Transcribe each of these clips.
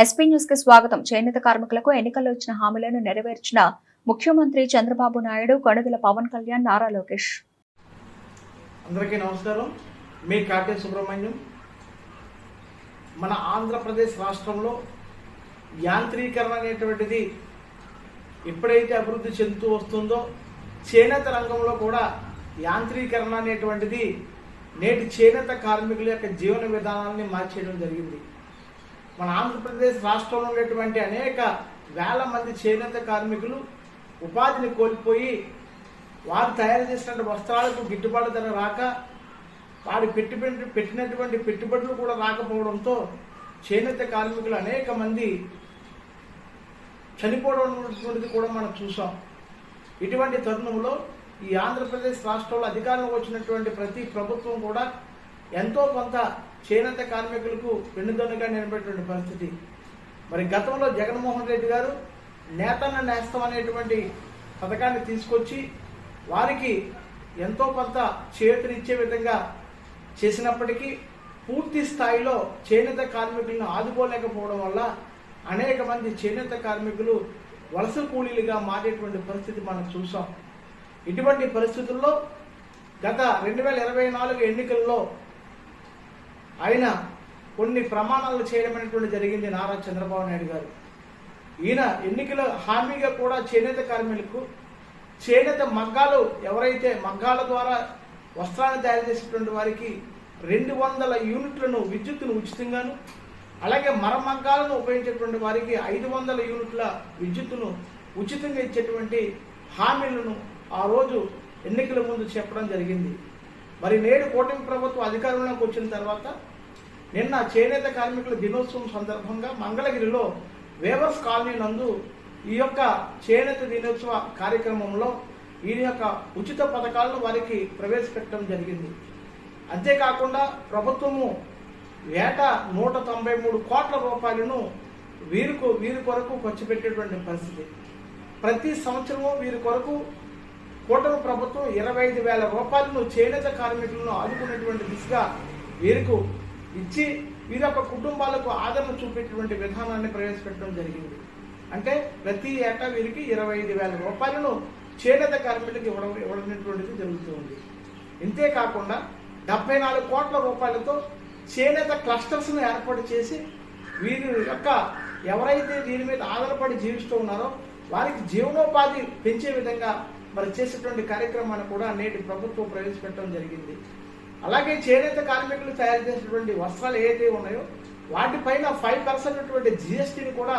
SP న్యూస్కి స్వాగతం. చేనేత కార్మికులకు ఎన్నికల్లో ఇచ్చిన హామీలను నెరవేర్చిన ముఖ్యమంత్రి చంద్రబాబు నాయుడు కణుదల పవన్ కళ్యాణ్ నారా లోకేష్. అందరికీ నమస్కారం. మీ కాకే సుబ్రహ్మణ్యం. మన ఆంధ్రప్రదేశ్ రాష్ట్రంలో యాంత్రీకరణ అనేటువంటిది ఎప్పుడైతే అభివృద్ధి చెందుతూ వస్తుందో చేనేత రంగంలో కూడా యాంత్రీకరణ అనేటువంటిది నేటి చేనేత కార్మికుల యొక్క జీవన విధానాన్ని మార్చేయడం జరిగింది. మన ఆంధ్రప్రదేశ్ రాష్ట్రంలో ఉన్నటువంటి అనేక వేల మంది చేనేత కార్మికులు ఉపాధిని కోల్పోయి వారు తయారు చేసినటువంటి వస్త్రాలకు గిట్టుబాటు ధర రాక వారు పెట్టి పెట్టినటువంటి పెట్టుబడులు కూడా రాకపోవడంతో చేనేత కార్మికులు అనేక మంది చనిపోవడం కూడా మనం చూసాం. ఇటువంటి తరుణంలో ఈ ఆంధ్రప్రదేశ్ రాష్ట్రంలో అధికారంలో వచ్చినటువంటి ప్రతి ప్రభుత్వం కూడా ఎంతో కొంత చేనేత కార్మికులకు వెన్నుదన్నుగా నిలబెట్టినటువంటి పరిస్థితి. మరి గతంలో జగన్మోహన్ రెడ్డి గారు నేతన్న నేస్తం అనేటువంటి పథకాన్ని తీసుకొచ్చి వారికి ఎంతో కొంత చేతునిచ్చే విధంగా చేసినప్పటికీ పూర్తి స్థాయిలో చేనేత కార్మికులను ఆదుకోలేకపోవడం వల్ల అనేక మంది చేనేత కార్మికులు వలస కూలీలుగా మారేటువంటి పరిస్థితి మనం చూసాం ఇటువంటి పరిస్థితుల్లో గత రెండు వేల ఇరవై నాలుగు ఎన్నికల్లో ఆయన కొన్ని ప్రమాణాలు చేయడం జరిగింది నారా చంద్రబాబు నాయుడు గారు. ఈయన ఎన్నికల హామీగా కూడా చేనేత కార్మికులకు చేనేత మగ్గాలు ఎవరైతే మగ్గాల ద్వారా వస్త్రాన్ని తయారు చేసేటువంటి వారికి రెండు వందల యూనిట్లను విద్యుత్తును ఉచితంగాను అలాగే మరమగ్గాలను ఉపయోగించేటువంటి వారికి ఐదు వందల యూనిట్ల విద్యుత్తును ఉచితంగా ఇచ్చేటువంటి హామీలను ఆ రోజు ఎన్నికల ముందు చెప్పడం జరిగింది. మరి నేడు కూటమి ప్రభుత్వం అధికారంలోకి వచ్చిన తర్వాత నిన్న చేనేత కార్మికుల దినోత్సవం సందర్భంగా మంగళగిరిలో వేవర్స్ కాలనీ నందు ఈ యొక్క చేనేత దినోత్సవ కార్యక్రమంలో ఈయన యొక్క ఉచిత పథకాలను వారికి ప్రవేశపెట్టడం జరిగింది. అంతేకాకుండా ప్రభుత్వము ఏట నూట తొంభై మూడు కోట్ల రూపాయలను వీరికి వీరి కొరకు ఖర్చు పెట్టేటువంటి పరిస్థితి. ప్రతి సంవత్సరము వీరి కొరకు కూటమి ప్రభుత్వం ఇరవై ఐదు వేల రూపాయలను చేనేత కార్మికులను ఆదుకునేటువంటి దిశగా వీరికి ఇచ్చి వీరి యొక్క కుటుంబాలకు ఆదరణ చూపేటువంటి విధానాన్ని ప్రవేశపెట్టడం జరిగింది. అంటే ప్రతి ఏటా వీరికి ఇరవై ఐదు వేల రూపాయలను చేనేత కార్మికులకు ఇవ్వడం ఇవ్వడమైనటువంటిది జరుగుతుంది ఇంతే కాకుండా డెబ్బై నాలుగు కోట్ల రూపాయలతో చేనేత క్లస్టర్స్ను ఏర్పాటు చేసి వీరి యొక్క ఎవరైతే దీని మీద ఆధారపడి జీవిస్తూ ఉన్నారో వారికి జీవనోపాధి పెంచే విధంగా మరి చేసేటువంటి కార్యక్రమాన్ని కూడా నేటి ప్రభుత్వం ప్రవేశపెట్టడం జరిగింది. అలాగే చేనేత కార్మికులు తయారు చేసినటువంటి వస్త్రాలు ఏదైతే ఉన్నాయో వాటిపైన ఫైవ్ పర్సెంట్ అటువంటి జిఎస్టీని కూడా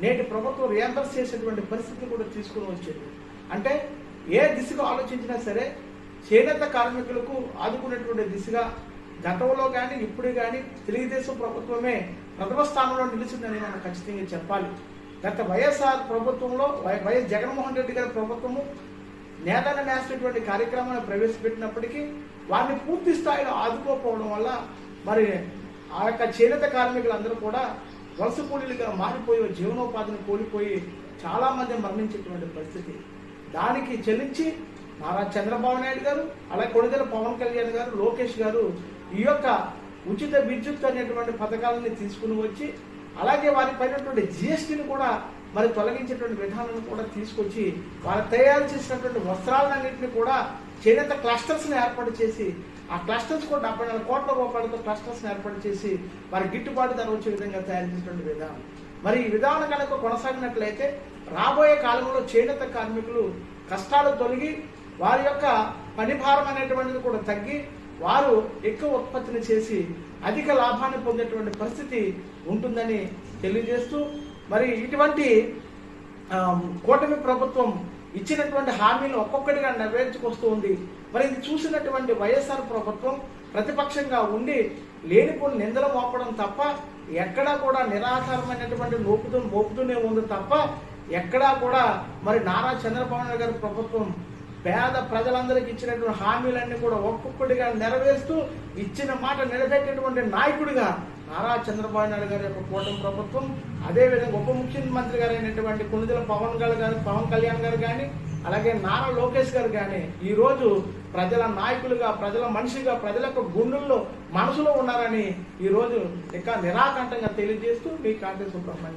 నేటి ప్రభుత్వం రియంబర్స్ చేసేటువంటి పరిస్థితి కూడా తీసుకుని వచ్చింది. అంటే ఏ దిశగా ఆలోచించినా సరే చేనేత కార్మికులకు ఆదుకునేటువంటి దిశగా గతంలో కానీ ఇప్పుడు కానీ తెలుగుదేశం ప్రభుత్వమే ప్రథమ స్థానంలో నిలిచిందని మనం ఖచ్చితంగా చెప్పాలి. గత వైఎస్ఆర్ ప్రభుత్వంలో వై- వైఎస్ జగన్మోహన్ రెడ్డి గారి ప్రభుత్వము నేతన్న నేసినటువంటి కార్యక్రమాన్ని ప్రవేశపెట్టినప్పటికీ వారిని పూర్తి స్థాయిలో ఆదుకోకపోవడం వల్ల మరి ఆ యొక్క చేనేత కార్మికులందరూ కూడా వలస కూలీలుగా మారిపోయి జీవనోపాధిని కోల్పోయి చాలామంది మరణించేటువంటి పరిస్థితి. దానికి చెల్లించి నారా చంద్రబాబు నాయుడు గారు అలాగే కొడుదల పవన్ కళ్యాణ్ గారు లోకేష్ గారు ఈ యొక్క ఉచిత విద్యుత్ అనేటువంటి పథకాలని తీసుకుని వచ్చి అలాగే వారిపైనటువంటి జిఎస్టీని కూడా మరి తొలగించేటువంటి విధానాన్ని కూడా తీసుకొచ్చి వారు తయారు చేసినటువంటి వస్త్రాలన్నింటినీ కూడా చేనేత క్లస్టర్స్ని ఏర్పాటు చేసి ఆ క్లస్టర్స్ కూడా డెబ్బై నాలుగు కోట్ల రూపాయలతో క్లస్టర్స్ని ఏర్పాటు చేసి వారి గిట్టుబాటు ధర వచ్చే విధంగా తయారు చేసినటువంటి విధానం. మరి ఈ విధానం కనుక కొనసాగినట్లయితే రాబోయే కాలంలో చేనేత కార్మికులు కష్టాలు తొలగి వారి యొక్క పనిభారం అనేటువంటిది కూడా తగ్గి వారు ఎక్కువ ఉత్పత్తిని చేసి అధిక లాభాన్ని పొందేటువంటి పరిస్థితి ఉంటుందని తెలియజేస్తూ మరి ఇటువంటి కూటమి ప్రభుత్వం ఇచ్చినటువంటి హామీలు ఒక్కొక్కటిగా నెరవేర్చుకొస్తూ ఉంది. మరి ఇది చూసినటువంటి వైఎస్ఆర్ ప్రభుత్వం ప్రతిపక్షంగా ఉండి లేనిపోని నిందలు మోపడం తప్ప ఎక్కడా కూడా నిరాధారమైనటువంటి మోపుతూ మోపుతూనే ఉంది తప్ప ఎక్కడా కూడా మరి నారా చంద్రబాబు నాయుడు గారి ప్రభుత్వం పేద ప్రజలందరికీ ఇచ్చినటువంటి హామీలన్నీ కూడా ఒక్కొక్కటిగా నెరవేరుస్తూ ఇచ్చిన మాట నిలబెట్టేటువంటి నాయకుడిగా నారా చంద్రబాబు నాయుడు గారి యొక్క కూటమి ప్రభుత్వం అదేవిధంగా ఉప ముఖ్యమంత్రి గారు అయినటువంటి పవన్ గారు గారు పవన్ కళ్యాణ్ గారు కానీ అలాగే నారా లోకేష్ గారు కానీ ఈ రోజు ప్రజల నాయకులుగా ప్రజల మనిషిగా ప్రజల యొక్క గుండెల్లో మనసులో ఉన్నారని ఈరోజు ఇంకా నిరాకంఠంగా తెలియజేస్తూ మీ కాంతి సుబ్రహ్మణ్యం.